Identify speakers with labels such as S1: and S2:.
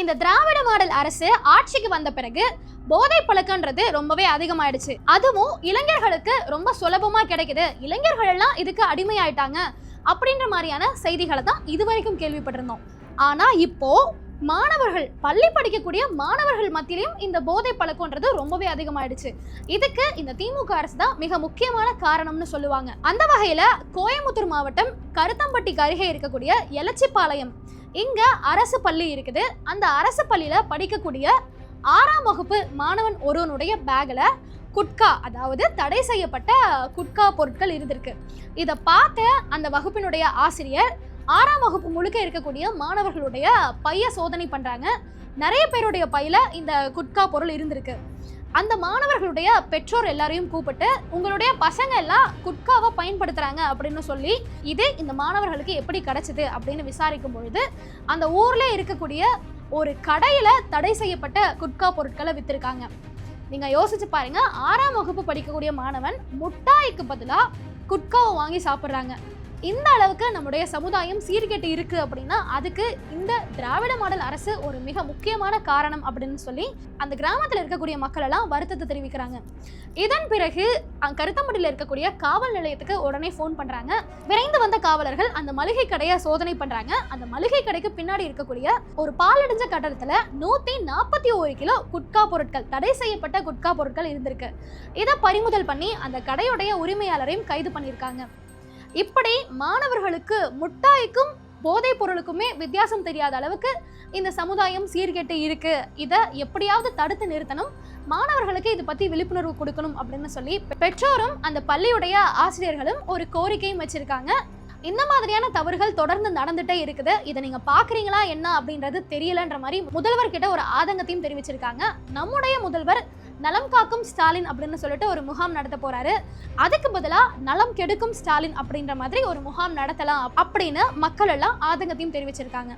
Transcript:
S1: இந்த திராவிட மாடல் அரசு ஆட்சிக்கு வந்த பிறகு போதை பழக்கன்றது ரொம்பவே அதிகமாயிடுச்சு. அதுவும் இளைஞர்களுக்கு ரொம்ப சுலபமா கிடைக்குது. இளைஞர்கள் எல்லாம் இதுக்கு அடிமையாயிட்டாங்க அப்படின்ற மாதிரியான செய்திகளை தான் இது வரைக்கும் கேள்விப்பட்டிருந்தோம். ஆனா இப்போ மாணவர்கள் பள்ளி படிக்கக்கூடிய மாணவர்கள் மத்தியிலையும் இந்த போதை பழக்கம்ன்றது ரொம்பவே அதிகமாயிடுச்சு. இதுக்கு இந்த திமுக அரசு தான் மிக முக்கியமான காரணம்னு சொல்லுவாங்க. அந்த வகையில கோயம்புத்தூர் மாவட்டம் கருத்தம்பட்டிக்கு அருகே இருக்கக்கூடிய எலச்சிப்பாளையம் இங்க அரசு பள்ளி இருக்குது. அந்த அரசு பள்ளியில படிக்கக்கூடிய ஆறாம் வகுப்பு மாணவன் ஒருவனுடைய பேக்ல குட்கா அதாவது தடை செய்யப்பட்ட குட்கா பொருட்கள் இருந்திருக்கு. இதை பார்த்த அந்த வகுப்பினுடைய ஆசிரியர் ஆறாம் வகுப்பு முழுக்க இருக்கக்கூடிய மாணவர்களுடைய பைய சோதனை பண்றாங்க. நிறைய பேருடைய பையில இந்த குட்கா பொருள் இருந்திருக்கு. அந்த மாணவர்களுடைய பெற்றோர் எல்லாரையும் கூப்பிட்டு உங்களுடைய பசங்க எல்லாம் குட்காவை பயன்படுத்துறாங்க அப்படின்னு சொல்லி இது இந்த மாணவர்களுக்கு எப்படி கிடைச்சிது? அப்படின்னு விசாரிக்கும் பொழுது அந்த ஊர்ல இருக்கக்கூடிய ஒரு கடையில தடை செய்யப்பட்ட குட்கா பொருட்களை விற்றுருக்காங்க நீங்க யோசிச்சு பாருங்க ஆறாம் வகுப்பு படிக்கக்கூடிய மாணவன் முட்டாய்க்கு பதிலாக குட்காவை வாங்கி சாப்பிட்றாங்க. இந்த அளவுக்கு நம்முடைய சமுதாயம் சீர்கெட்டு இருக்கு அப்படின்னா அதுக்கு இந்த திராவிட மாடல் அரசு ஒரு மிக முக்கியமான காரணம் அப்படின்னு சொல்லி அந்த கிராமத்தில் இருக்கக்கூடிய மக்கள் எல்லாம் வருத்தத்தை தெரிவிக்கிறாங்க. இதன் பிறகு அங்க இருக்கக்கூடிய காவல் நிலையத்துக்கு உடனே ஃபோன் பண்றாங்க. விரைந்து வந்த காவலர்கள் அந்த மளிகை கடையை சோதனை பண்றாங்க. அந்த மளிகை கடைக்கு பின்னாடி இருக்கக்கூடிய ஒரு பாலடைஞ்ச கட்டடத்துல நூத்தி நாற்பத்தி ஒரு கிலோ குட்கா பொருட்கள் தடை செய்யப்பட்ட குட்கா பொருட்கள் இருந்திருக்கு. இதை பறிமுதல் பண்ணி அந்த கடையுடைய உரிமையாளரையும் கைது பண்ணியிருக்காங்க. இப்படி மாணவர்களுக்கு முட்டாய்க்கும் போதைப் பொருளுக்குமே வித்தியாசம் தெரியாத அளவுக்கு இந்த சமுதாயம் சீர்கெட்டு இருக்கு. இதை எப்படியாவது தடுத்து நிறுத்தணும். மாணவர்களுக்கு இது பத்தி விழிப்புணர்வு கொடுக்கணும் அப்படின்னு சொல்லி பெற்றோரும் அந்த பள்ளியுடைய ஆசிரியர்களும் ஒரு கோரிக்கையும் வச்சிருக்காங்க. இந்த மாதிரியான தவறுகள் தொடர்ந்து நடந்துட்டே இருக்குது. இதை நீங்க பாக்குறீங்களா என்ன அப்படின்றது தெரியலன்ற மாதிரி முதல்வர் கிட்ட ஒரு ஆதங்கத்தையும் தெரிவிச்சிருக்காங்க. நம்முடைய முதல்வர் நலம் காக்கும் ஸ்டாலின் அப்படின்னு சொல்லிட்டு ஒரு முகாம் நடத்த போறாரு. அதுக்கு பதிலாக நலம் கெடுக்கும் ஸ்டாலின் அப்படின்ற மாதிரி ஒரு முகாம் நடத்தலாம் அப்படின்னு மக்கள் எல்லாம் ஆதங்கத்தையும் தெரிவிச்சிருக்காங்க.